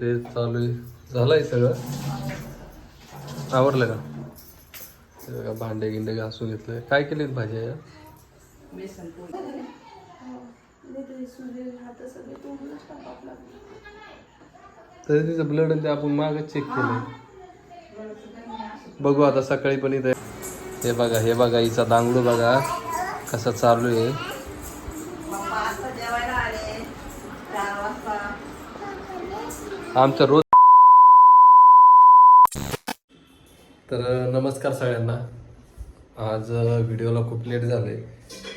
ते चालू आहे. झालंय सगळं. आवरलं का? हे बघा भांडे गिंडे घासून घेतलंय काय केले भाजी या तरी तिचं ब्लड ते आपण मागच चेक केलंय. बघू आता सकाळी पण इथं. हे बघा हे बघा हिचा दांगडू बघा. कसा चालू आहे पप्पा आता जेवायला आले चार वाजता आमचं रोज तर नमस्कार सगळ्यांना. आज व्हिडिओला खूप लेट झाले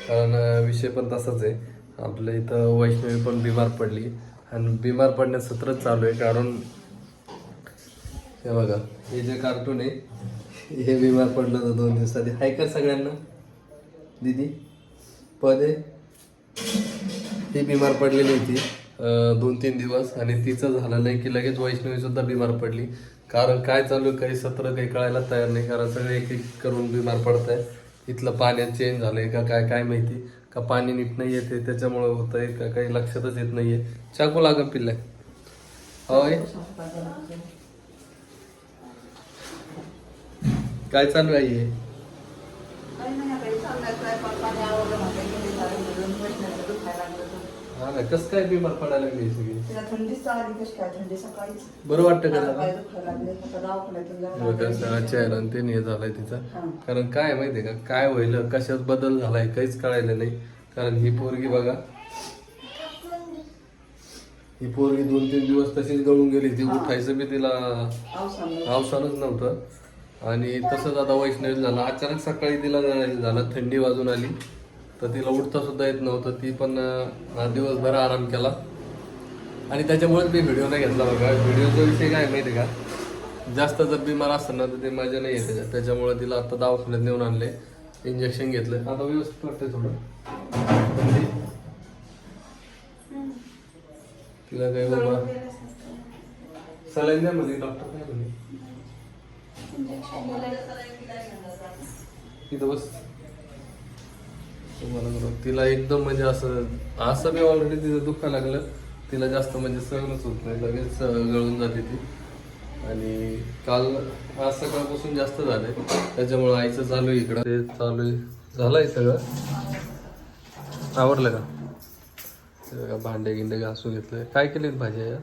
कारण विषय पण तसाच आहे. आपल्या इथं वैष्णवी पण बिमार पडली. आणि बिमार पडण्यास सत्रच चालू आहे. कारण हे बघा हे जे कार्टून आहे हे बिमार पडलं होतं दोन दिवसात हाय का सगळ्यांना. दीदी पदे. आहे ती बिमार पडलेली होती. दोन तीन दिवस आणि तिचं झालं नाही की लगेच वैष्णवी सुद्धा बिमार पडली. कारण काय चालू आहे काही सत्र काही कळायला तयार नाही कारण सगळे एक एक करून बिमार पडत आहे इथलं पाण्यात चेंज झालंय का काय काय माहिती? का पाणी नीट नाही येते त्याच्यामुळे होत आहे का काही लक्षातच येत नाहीये. चाकू लागा पिल्लाय. होय काय चालू आहे हा ना कसं काय बिमार पडायला लागली सगळी? तिला थंडीच आली कशी काय थंडी सकाळीच? बरं वाटतं का हात जरा? पाय दुखायला लागले आता दवाखान्यातून जाऊन बघा आले. सगळा चेहरा आणि ते हे झालाय तिचा. हा. कारण काय आहे माहितीये का? काय होईल कशात बदल झालाय काहीच कळायला नाही. कारण ही पोरगी बघा. ही पोरगी दोन तीन दिवस तशीच गळून गेली. ती उठायचं बी तिला पावसामुळे. अवसानच नव्हतं. आणि तसंच आता वैष्णवी झालं. अचानक सकाळी तिला झालं थंडी वाजून आली. तर तिला उठता सुद्धा येत नव्हतं. ती पण दिवसभर आराम केला. आणि त्याच्यामुळेच मी व्हिडिओ नाही घेतला बघा. व्हिडिओचा विषय काय माहिती का? जास्त जर बिमार असतं ना तर ते मजा नाही येते त्याच्यामुळे तिला आता दवाखान्यात नेऊन आणले. इंजेक्शन घेतलं. आता व्यवस्थित वाटतंय थोडं. थंडी. तिला काही बाबा सलाईन द्या म्हणे डॉक्टर काय म्हणे? तिथं बस. तुम्हाला बरोबर. तिला एकदम म्हणजे असं असं बी ऑलरेडी तिचं दुःख लागलं. तिला जास्त म्हणजे सहनच होत नाही. लगेच गळून जाते ती. आणि काल आज सकाळपासून जास्त झालंय. त्याच्यामुळे आईचं चालू आहे इकडं. ते चालू आहे. झालंय सगळं. आवरलं का? ते बघा भांडे गिंडे घासून घेतलंय. काय केले भाजी या.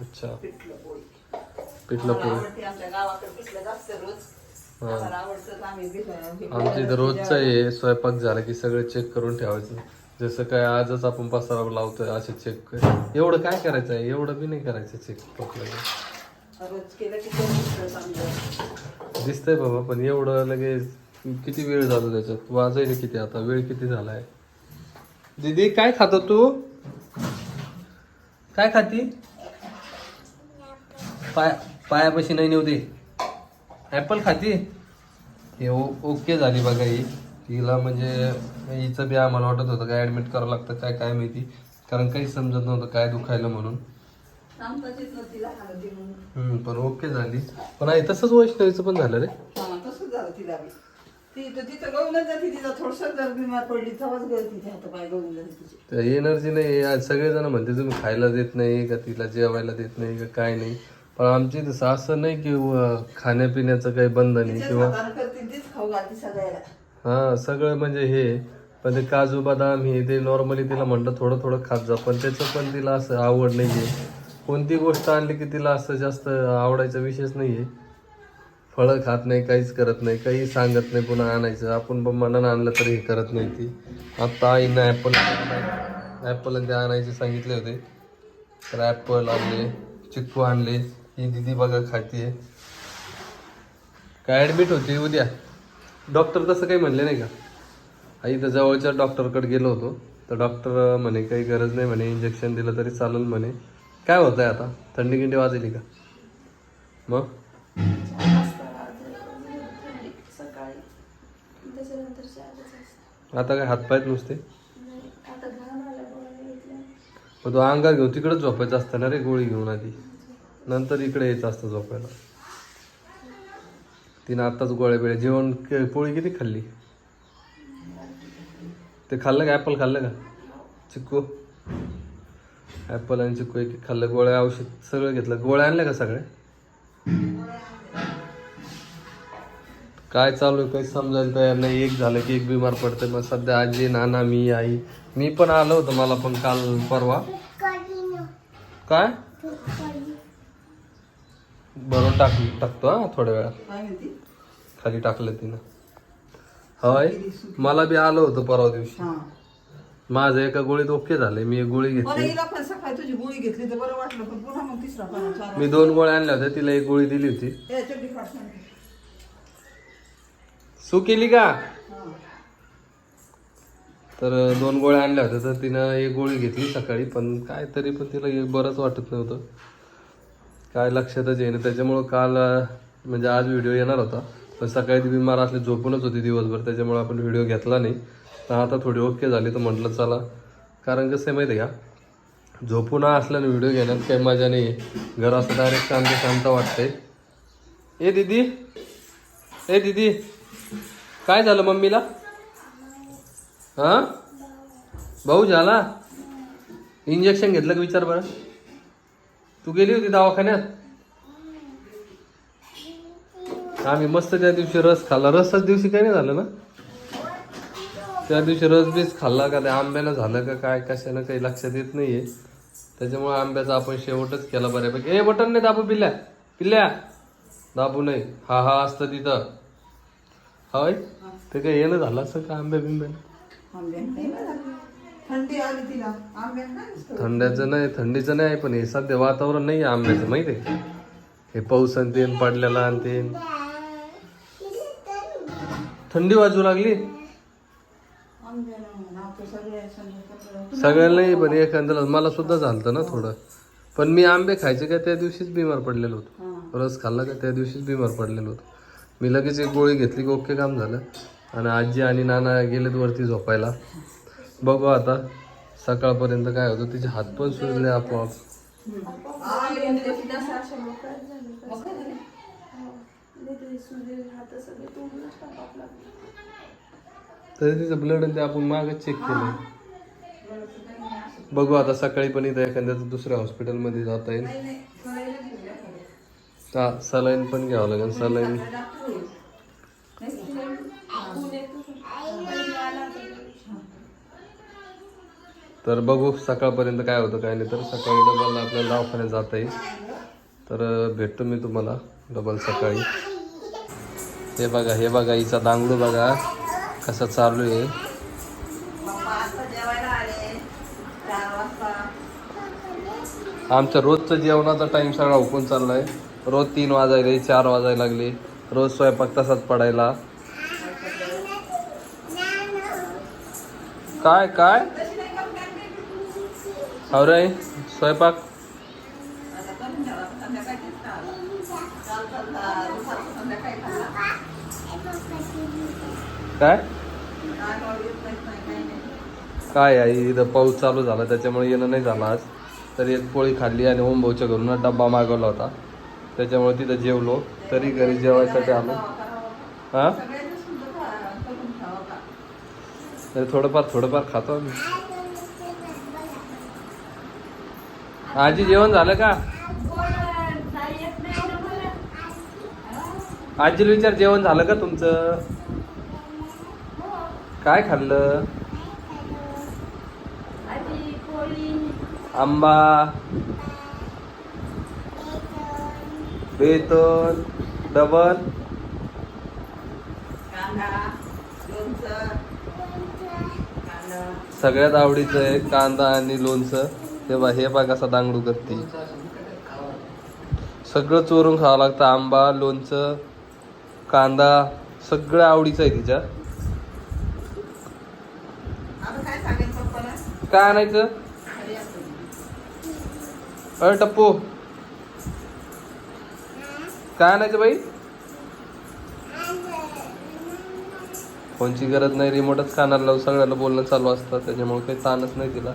अच्छा. पिठलं पोळी. आम्हाला आवडते हा. आवडतं तर रोजचं आहे स्वयंपाक झाला की सगळं चेक करून ठेवायचं. जसं काय आजच आपण पसारा लावतोय असे चेक एवढं काय करायचं आहे? एवढं बी नाही करायचं चेक रोज केलं की ते पिठलं चांगलं? दिसतंय बाबा पण एवढं लगेच किती वेळ झाला त्याच्यात? वाजायला किती आता? वेळ किती झालाय? दीदी काय खातो तू? काय खाती? पाय पायापाशी नाही नेऊ दे. ऍपल खाती? हे ओ- ओके झाली बघा ही. तिला म्हणजे हिचं बी आम्हाला वाटत होतं काय ऍडमिट करावं लागतं काय काय माहिती. कारण काही समजत नव्हतं काय दुखायला म्हणून. पण ओके झाली. पण आहे तसंच वैष्णवीचं पण झालं रे. तसंच झालं तिला बी. ती तर तिथं गळूनच जाते तिला थोडस जर बिमार पडली तेव्हाच गळती ती हात पाय गळून जाते तिचे. एनर्जी नाही. आज सगळेजण म्हणते तुम्ही खायला देत नाही का? तिला जेवायला देत नाही का? काय नाही? पण आमची तसं असं नाही की व- खाण्यापिण्याचं काही बंद नाही तिच्याच किंवा हातानं करते तीच खाऊ घालते सगळ्याला. हा सगळं म्हणजे हे. पण ते काजू बदाम हे ते नॉर्मली तिला म्हणलं थोडं थोडं खात जा. पण त्याचं पण तिला असं आवड नाहीये. कोणती गोष्ट आणली की तिला असं जास्त आवडायचा विषयच नाहीये. फळं खात नाही काहीच करत नाही काही सांगत नाही पुन्हा आणायचं. आपण पण मनानं आणलं तरी हे करत नाही ती. आत्ता आईनं ॲपल ॲपल आणि ते आणायचे सांगितले होते. तर ॲपल आणले चिक्कू आणले. ही दिदी बघा खाते काय ॲडमिट होती उद्या? डॉक्टर तसं काही म्हणले नाही का? आई तर जवळच्या डॉक्टरकडे गेलो होतो. तर डॉक्टर म्हणे काही गरज नाही म्हणे इंजेक्शन दिलं तरी चालेल म्हणे. काय होत आहे आता? थंडी गिंडी वाजली का? मग? आता काय हातपायच नुसते? मग तो अंगार घेऊन तिकडेच झोपायचं असतं ना रे गोळी घेऊन आधी. नंतर इकडे यायचं असतं झोपायला. तिनं आत्ताच गोळ्या बिळ्या जेवण के- पोळी किती खाल्ली? ते खाल्लं का? ॲपल खाल्लं का? चिक्कू? ॲपल आणि चिकू एक एक खाल्लं. गोळ्या औषध सगळं घेतलं. गोळ्या आणल्या का सगळ्या काय चालू आहे? काही समजायला तयार नाही. एक झालं की एक बिमार पडते मग सध्या आजी नाना मी आई. मी पण आलो होतो. मला पण काल परवा. काय? भरून टाक टाकतो हा थोड्या वेळात. खाली टाकलं तिनं. होय मला बी आलं होतं परवा दिवशी. माझं एका गोळीत ओके झाले मी एक गोळी घेतली. हिला पण सकाळी तुझी गोळी घेतली तर बरं वाटलं पण पुन्हा मग तिसरा पाना चार मी दोन गोळ्या आणल्या होत्या तिला एक गोळी दिली होती. सू केली का. तर दोन गोळ्या आणल्या होत्या तर तिनं एक गोळी घेतली सकाळी पण काय तरी पण तिला बरंच वाटत नव्हतं. काय लक्षातच येईन. त्याच्यामुळं काल म्हणजे आज व्हिडिओ येणार होता. पण सकाळी ती बिमार असली झोपूनच होती दिवसभर. त्याच्यामुळं आपण व्हिडिओ घेतला नाही. तर आता थोडी ओके झाली तर म्हटलं चला. कारण कसं आहे माहिती आहे का? झोपून असल्याने व्हिडिओ घेण्यात काही मजा नाही आहे घर असं डायरेक्ट शांत शांत वाटतंय. ए दीदी. ए दीदी. काय झालं मम्मीला? हां? भाऊ झाला? इंजेक्शन घेतलं का विचार बरं? तू गेली होती दवाखान्यात? आम्ही मस्त त्या दिवशी रस खाल्ला. रसच दिवशी काही नाही झालं ना? त्या दिवशी रस बीस खाल्ला का? त्या आंब्यानं झालं का काय? कशानं काही लक्षात येत नाहीये. त्याच्यामुळे आंब्याचा आपण शेवटच केला बऱ्यापैकी. ए बटन नाही दाबू पिल्या. पिल्या. दाबू नाही. हा हा असतं तिथं. होय? ते काय येणं झालं असं का आंब्या बिंब्या थंडी आली तिला. आंब्यात नाही नुसतं. थंड्याचं नाही थंडीचं नाही पण हे सध्या वातावरण नाही आहे आंब्याचं माहिती आहे? हे पाऊस आणि तेन पडलेला आणि तेन थंडी वाजू लागली? आंब्यानं नाव तर सगळे संध्याकाळचं. सगळ्यांना नाही पण एखाद्याला मला सुद्धा झालं ना थोडं. पण मी आंबे खायचे का? त्या दिवशीच बिमार पडलेलो होतो. रस खाल्ला का? त्या दिवशीच बिमार पडलेलो होतो. मी लगेच एक गोळी घेतली की ओके काम झालं. आणि आजी आणि नाना गेलेत वरती झोपायला. बघू आता. सकाळपर्यंत काय होतं तिचे हात पण सुजले आपोआप. तरी तिचं ब्लड ते आपण मागच चेक केलं बघू आता सकाळी पण इथं एखाद्याचं दुसऱ्या हॉस्पिटलमध्ये जाता येईल. सलाईन पण घ्यावं लागेल सलाईन डॉक्टर येईल. नाही, ऊन येत होतं. आणि आला होता तो. तर बघू सकाळपर्यंत काय होतं काय नाही. तर सकाळी डबल आपल्याला दवाखान्यात जाता येईल. तर भेटतो मी तुम्हाला डबल सकाळी. हे बघा हे बघा हिचा दांगडू बघा. कसा चालू आहे. आमच्या रोजचं जेवणाचा टाईम सगळा चालला आहे रोज तीन वाजायले चार वाजायला लागले. रोज स्वयंपाक तसाच पडायला. काय काय अरे स्वयंपाक आता करून ठेवा संध्याकाळी तेच खायला. काल खाल्ला, दुपारचं संध्याकाळी खाल्ला. काय? काय आहे इथं पाऊस चालू झाला त्याच्यामुळे येणं नाही झालं आज. तर एक पोळी खाल्ली आणि ओमभाऊच्या घरून डब्बा मागवला होता. त्याच्यामुळे तिथं जेवलो. तरी घरी जेवायसाठी आलो. हा? थोडंफार थोडंफार खातो आम्ही. आजी जेवण झालं का? आजीला विचार जेवण झालं का तुमचं? काय खाल्लं? आंबा बेतन डबल. सगळ्यात आवडीचं आहे कांदा आणि लोणचं. हे बा हे बघ कसा दांगडू करते. सगळं चोरून खावं लागतं आंबा लोणचं कांदा सगळं आवडीचं आहे तिच्या. काय आणायचं. अरे टप्पू. काय आणायचं बाई? फोनची गरज नाही रिमोटच कानाला लावून सगळ्याला बोलणं चालू असतं त्याच्यामुळे काही ताणच नाही तिला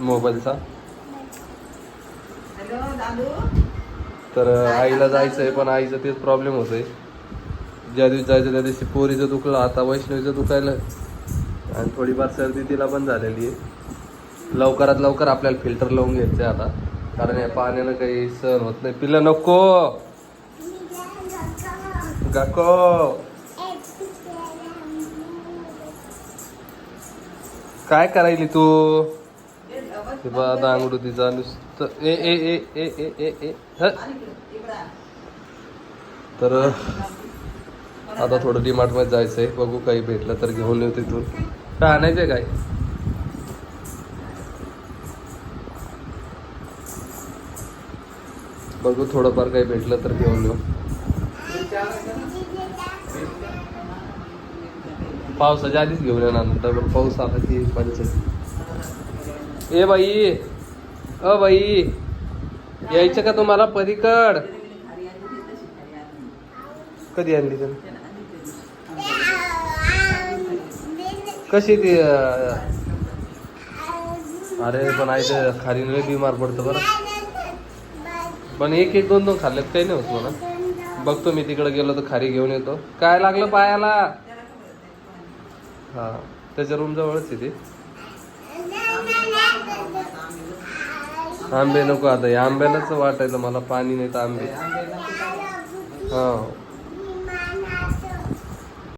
मोबाईलचा. तर आईला जायचं आहे पण आईचं तेच प्रॉब्लेम होतोय. ज्या दिवशी जायचं त्या दिवशी पोरीचं दुखलं. आता वैष्णवीचं दुखायलं. आणि थोडीफार सर्दी तिला पण झालेली आहे. लवकरात लवकर आपल्याला फिल्टर लावून घ्यायचं आहे आता. कारण या पाण्यानं काही सहन होत नाही. पिलं नको! गाको! काय करायली तू? हे बा दांगडू तिचा नुसतं ए ए ए ए ए ए ए तर आता थोडं डीमार्टमध्ये जायचं जायचंय. बघू काही भेटलं तर घेऊन येऊ तिथून. काय आणायचंय काय? बघू थोडंफार काही भेटलं तर घेऊन येऊ. पावसाच्या आधीच घेऊन येणार नंतर पाऊस आला की पाहिजे ए बाई! अ बाई यायचं का तुम्हाला परीकड कधी आणली तुम्ही कशी ती अरे पण आहे खाली बिमार पडतं बरं. पण एक एक दोन दोन खाल्ल्यात काही नाही होत म्हणा. बघतो मी तिकडे गेलो तर खारी घेऊन येतो. काय लागलं पायाला? हा त्याच्या रूम जवळच आहे ते. आंबे नको आता या आंब्यालाच वाटायचं मला पाणी नाही तर आंबे. हा.